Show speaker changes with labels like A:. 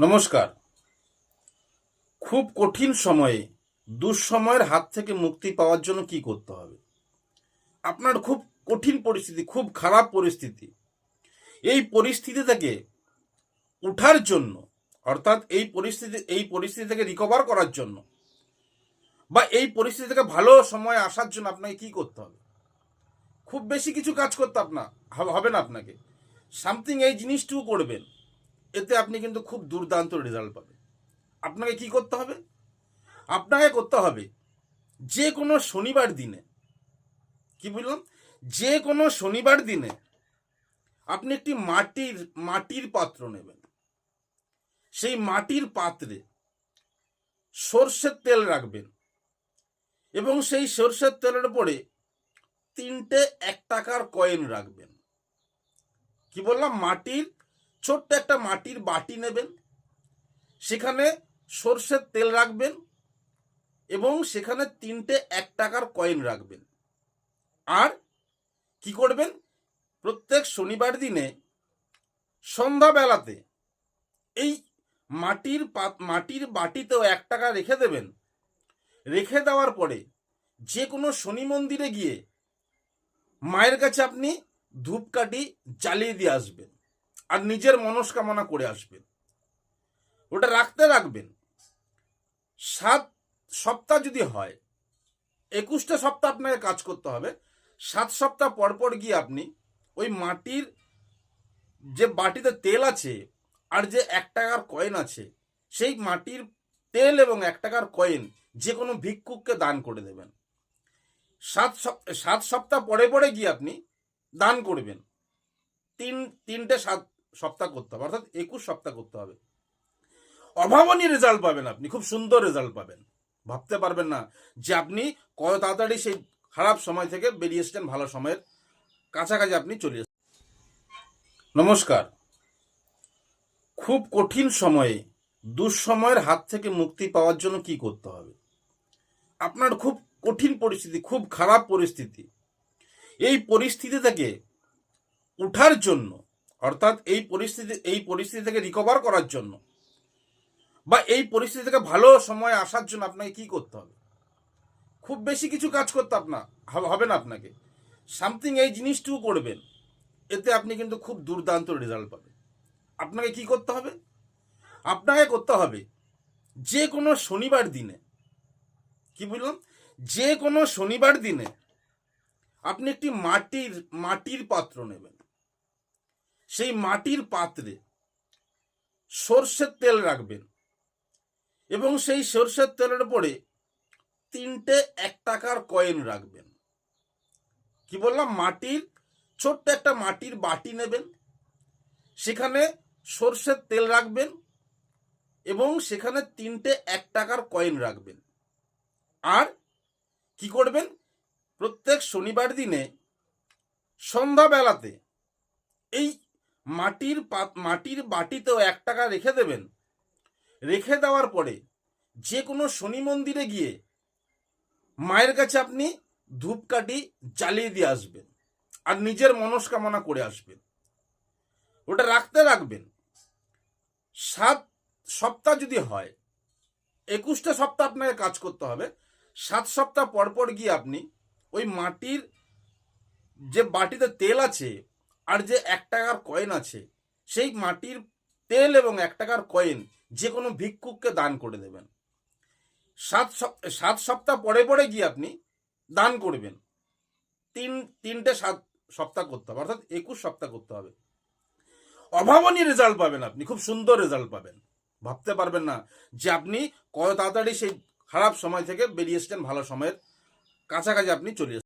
A: নমস্কার। খুব কঠিন সময়ে, দুঃসময়ের হাত থেকে মুক্তি পাওয়ার জন্য কি করতে হবে? আপনার খুব কঠিন পরিস্থিতি, খুব খারাপ পরিস্থিতি। এই পরিস্থিতি থেকে উঠার জন্য, অর্থাৎ এই পরিস্থিতি এই পরিস্থিতি থেকে রিকভার করার জন্য বা এই পরিস্থিতি থেকে ভালো সময় আসার জন্য আপনাকে কি করতে হবে? খুব বেশি কিছু কাজ করতে আপনার হবে না আপনাকে। সামথিং এই জিনিসটুকু করবেন। এতে আপনি কিন্তু খুব দুর্দান্ত রেজাল্ট পাবেন। আপনাকে কি করতে হবে? আপনাকে করতে হবে যে কোনো শনিবার দিনে, কি বললাম? যে কোনো শনিবার দিনে আপনি একটি মাটির মাটির পাত্র নেবেন। সেই মাটির পাত্রে সর্ষের তেল রাখবেন এবং সেই সর্ষের তেলের উপরে তিনটে এক টাকার কয়েন রাখবেন। কি বললাম? মাটির ছোট্ট একটা মাটির বাটি নেবেন, সেখানে সর্ষের তেল রাখবেন এবং সেখানে তিনটে এক টাকার কয়েন রাখবেন। আর কি করবেন? প্রত্যেক শনিবার দিনে সন্ধ্যাবেলাতে এই মাটির মাটির বাটিতেও এক টাকা রেখে দেবেন। রেখে দেওয়ার পরে যে কোনো শনি মন্দিরে গিয়ে মায়ের কাছে আপনি ধূপকাঠি জ্বালিয়ে দিয়ে আসবেন। আর নিজের মনস্কামনা করে আসবেন। ওটা রাখতে রাখবেন। সাত সপ্তাহ যদি হয়, একুশটা সপ্তাহ আপনাকে কাজ করতে হবে। সাত সপ্তাহ পর পর গিয়ে আপনি ওই মাটির যে বাটিতে তেল আছে আর যে এক টাকার কয়েন আছে, সেই মাটির তেল এবং এক টাকার কয়েন যে কোনো ভিক্ষুককে দান করে দেবেন। সাত সপ- সাত সপ্তাহ পরে পরে গিয়ে আপনি দান করবেন। তিন, তিনটে সাত সপ্তাহ করতে হবে, অর্থাৎ একুশ সপ্তাহ করতে হবে। অভাবনীয় রেজাল্ট পাবেন আপনি, খুব সুন্দর রেজাল্ট পাবেন। ভাবতে পারবেন না যে আপনি কত তাড়াতাড়ি সেই খারাপ সময় থেকে বেরিয়ে এসেছেন, ভালো সময়ের কাছাকাছি আপনি চলে এসেছেন। নমস্কার। খুব কঠিন সময়ে দুঃসময়ের হাত থেকে মুক্তি পাওয়ার জন্য কি করতে হবে? আপনার খুব কঠিন পরিস্থিতি, খুব খারাপ পরিস্থিতি। এই পরিস্থিতি থেকে উঠার জন্য অর্থাৎ এই পরিস্থিতি এই পরিস্থিতি থেকে রিকভার করার জন্য। বা এই পরিস্থিতি থেকে ভালো সময় আসার জন্য আপনাকে কি করতে হবে? খুব বেশি কিছু কাজ করতে আপনার হবে না আপনাকে। সামথিং এই জিনিসটুকু করবেন, এতে আপনি কিন্তু খুব দুর্দান্ত রেজাল্ট পাবেন। আপনাকে কি করতে হবে? আপনাকে করতে হবে যে কোনো শনিবার দিনে, কি বললাম? যে কোনো শনিবার দিনে আপনি একটি মাটির মাটির পাত্র নেবেন। সেই মাটির পাত্রে সর্ষের তেল রাখবেন এবং সেই সর্ষের তেলের উপরে তিনটে এক টাকার কয়েন রাখবেন। কি বললাম? মাটির, ছোট্ট একটা মাটির বাটি নেবেন, সেখানে সর্ষের তেল রাখবেন এবং সেখানে তিনটে এক টাকার কয়েন রাখবেন। আর কি করবেন? প্রত্যেক শনিবার দিনে সন্ধ্যাবেলাতে এই মাটির মাটির বাটিতেও এক টাকা রেখে দেবেন। রেখে দেওয়ার পরে যে কোনো শনি মন্দিরে গিয়ে মায়ের কাছে আপনি ধূপকাঠি জ্বালিয়ে দিয়ে আসবেন আর নিজের মনস্কামনা করে আসবেন। ওটা রাখতে রাখবেন। সাত সপ্তাহ যদি হয়, একুশটা সপ্তাহ আপনাকে কাজ করতে হবে। সাত সপ্তাহ পর পর গিয়ে আপনি ওই মাটির যে বাটিতে তেল আছে আর যে এক টাকার কয়েন আছে, সেই মাটির তেল এবং এক টাকার কয়েন যে কোনো ভিক্ষুককে দান করে দেবেন। সাত সাত সপ্তাহ পরে পরে গিয়ে আপনি দান করবেন। তিন, তিনটে সাত সপ্তাহ করতে হবে, অর্থাৎ একুশ সপ্তাহ করতে হবে। অভাবনীয় রেজাল্ট পাবেন আপনি, খুব সুন্দর রেজাল্ট পাবেন। ভাবতে পারবেন না যে আপনি কত তাড়াতাড়ি সেই খারাপ সময় থেকে বেরিয়ে এসেছেন, ভালো সময়ের কাছাকাছি আপনি চলে